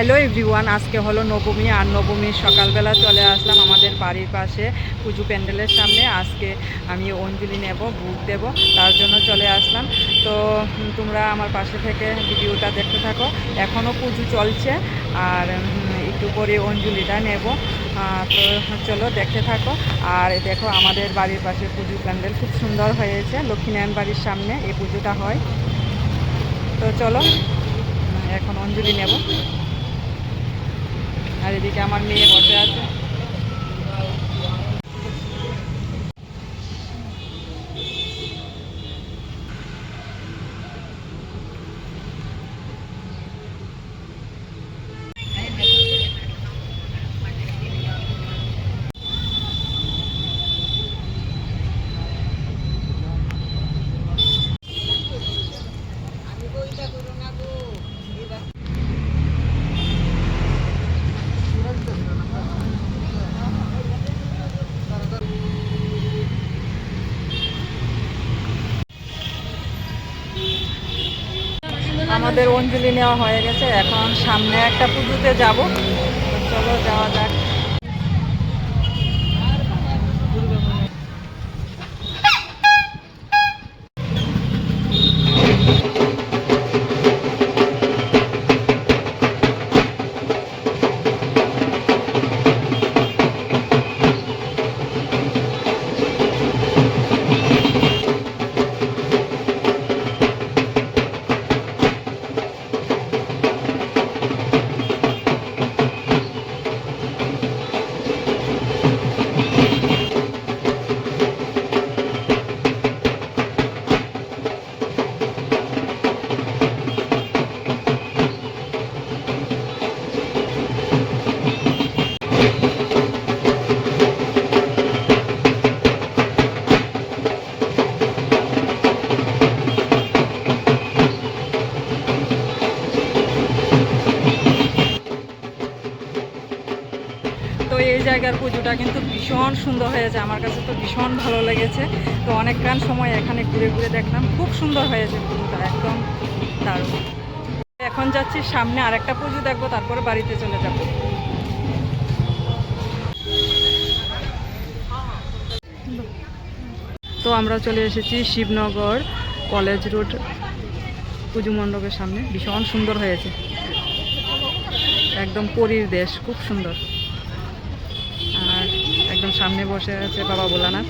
Hello everyone, আজকে হলো নবমী আর নবমীর সকালবেলা চলে আসলাম আমাদের বাড়ির পাশে পুজো প্যান্ডেলের সামনে। আজকে আমি অঞ্জলি নেব বুক দেব, তার জন্য চলে আসলাম। তো তোমরা আমার পাশে থেকে ভিডিওটা দেখতে থাকো। এখনও পুজো চলছে আর একটু পরে অঞ্জলিটা নেব। তো চলো দেখতে থাকো। আর দেখো, আমাদের বাড়ির পাশে পুজো প্যান্ডেল খুব সুন্দর হয়েছে। লক্ষ্মীনারায়ণ বাড়ির সামনে এই পুজোটা হয়। তো চলো এখন অঞ্জলি নেব। আর এদিকে আমার মেয়ে বসে আছে। আমাদের অঞ্জলি নেওয়া হয়ে গেছে। এখন সামনে একটা পুজোতে যাব। চলো যাওয়া যাক। জায়গার পুজোটা কিন্তু ভীষণ সুন্দর হয়েছে। আমার কাছে তো ভীষণ ভালো লেগেছে। তো অনেকক্ষণ সময় এখানে ঘুরে ঘুরে দেখলাম। খুব সুন্দর হয়েছে পুজোটা, একদম দারুণ। এখন যাচ্ছি সামনে আরেকটা পুজো দেখব, তারপরে বাড়িতে চলে যাব। তো আমরা চলে এসেছি শিবনগর কলেজ রোড পুজো মণ্ডপের সামনে। ভীষণ সুন্দর হয়েছে। একদম পরীর দেশ, খুব সুন্দর। একদম সামনে বসে আছে বাবা ভোলানাথ।